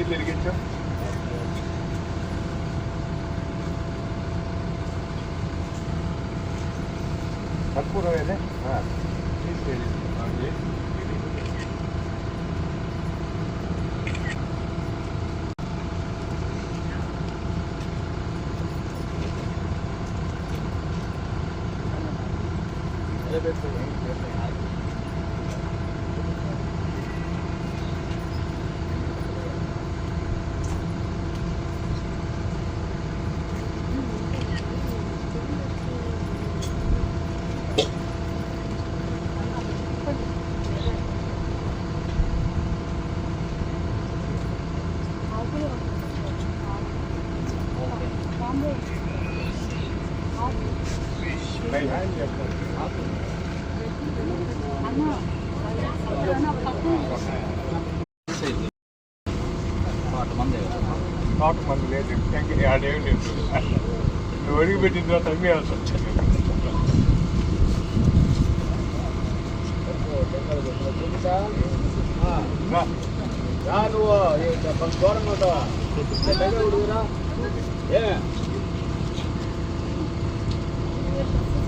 길 내리겠죠? 밖으로 해야 돼? 아, 이렇게 해야 아, 예. 엘리베이터 తోట మంది లేదు ఇంకా ఆడేం లేదు నువ్వు అడిగి పెట్టిన తర్వాత అమ్మి అవసరం రా.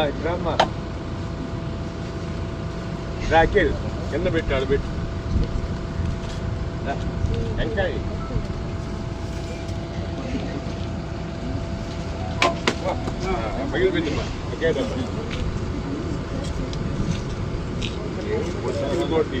అఖిల్ ఇట్రమ్మా అఖిల్ కింద పెట్టాడు పెట్టు వెంకాయ పగిలి పెట్టమ్మా ఒకే డబ్బా ఇంకోటి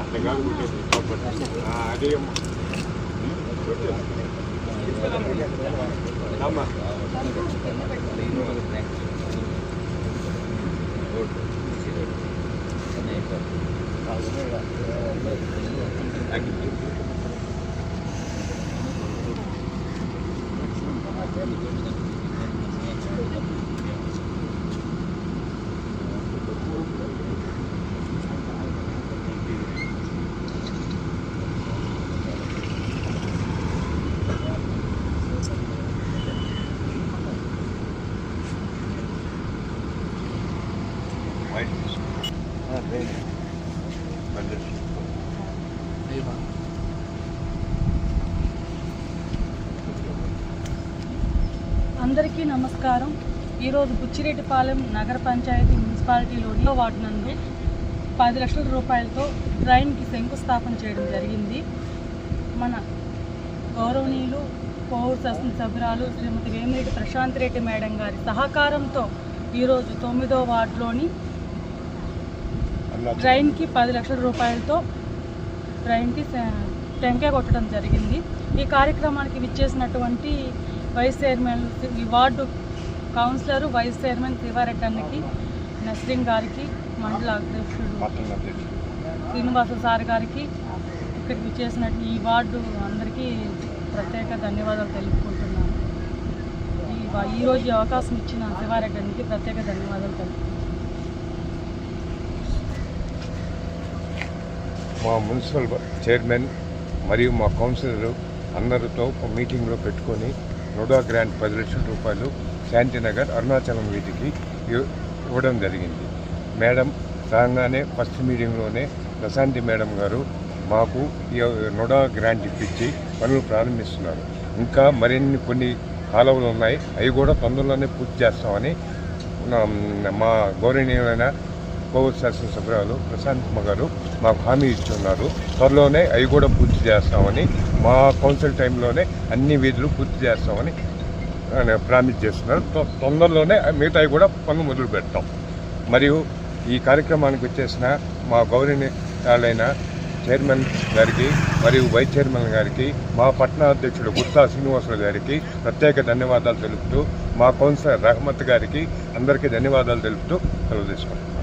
అట్లా కాదు కొట్టేది. కొట్టండి. ఆ, అదే అమ్మా. కొట్టేది. అమ్మా అందరికీ నమస్కారం. ఈరోజు బుచ్చిరెడ్డిపాలెం నగర పంచాయతీ మున్సిపాలిటీలోని వార్డు నందు పది లక్షల రూపాయలతో ట్రైన్కి శంకుస్థాపన చేయడం జరిగింది. మన గౌరవనీయులు పౌర శాసనసభ్యురాలు శ్రీమతి వేమిరెడ్డి ప్రశాంత్ రెడ్డి మేడం గారి సహకారంతో ఈరోజు తొమ్మిదో వార్డులోని డ్రైన్కి ట్రైన్కి పది లక్షల రూపాయలతో ట్రైన్కి టెంకాయ కొట్టడం జరిగింది. ఈ కార్యక్రమానికి విచ్చేసినటువంటి వైస్ చైర్మన్ ఈ ward councillor vice chairman Sivareddy అన్నకి గారికి మండల అధ్యక్షుడు శ్రీనివాస సార్ గారికి ఇక్కడికి విచ్చేసినట్టు ఈ వార్డు అందరికీ ప్రత్యేక ధన్యవాదాలు తెలుపుకుంటున్నాను. ఈ ఈరోజు ఈ అవకాశం ఇచ్చిన శివారెడ్డి అన్నకి ప్రత్యేక ధన్యవాదాలు తెలుపుకుంటున్నాను. మా మున్సిపల్ చైర్మన్ మరియు మా కౌన్సిలర్ అందరితో ఒక మీటింగ్లో పెట్టుకొని నోడా గ్రాంట్ పది లక్షల రూపాయలు శాంతినగర్ అరుణాచలం వీటికి ఇవ్వడం జరిగింది. మేడం రాగానే ఫస్ట్ మీటింగ్లోనే ప్రశాంతి మేడం గారు మాకు ఈ నోడా గ్రాంట్ ఇప్పించి పనులు ప్రారంభిస్తున్నారు. ఇంకా మరిన్ని కొన్ని కాలువలు ఉన్నాయి. అవి కూడా తొందరలోనే పూర్తి చేస్తామని నా- మా గౌరవనీయమైన కోవూరు శాసనసభ్యురాలు ప్రశాంత్ కుమార్ గారు మాకు హామీ ఇచ్చున్నారు త్వరలోనే అవి కూడా పూర్తి చేస్తామని మా కౌన్సిల్ టైంలోనే అన్ని వీధులు పూర్తి చేస్తామని ప్రామిస్ చేస్తున్నారు. తొ- తొందరలోనే మిగతాయి కూడా పనులు మొదలు పెడతాం. మరియు ఈ కార్యక్రమానికి వచ్చేసిన మా గౌరవనీయులైన చైర్మన్ గారికి మరియు వైస్ చైర్మన్ గారికి మా పట్టణ అధ్యక్షుడు గుత్తా శ్రీనివాసులు గారికి ప్రత్యేక ధన్యవాదాలు తెలుపుతూ మా కౌన్సిలర్ రహమత్ గారికి అందరికీ ధన్యవాదాలు తెలుపుతూ సెలవు తీసుకుంటున్నాను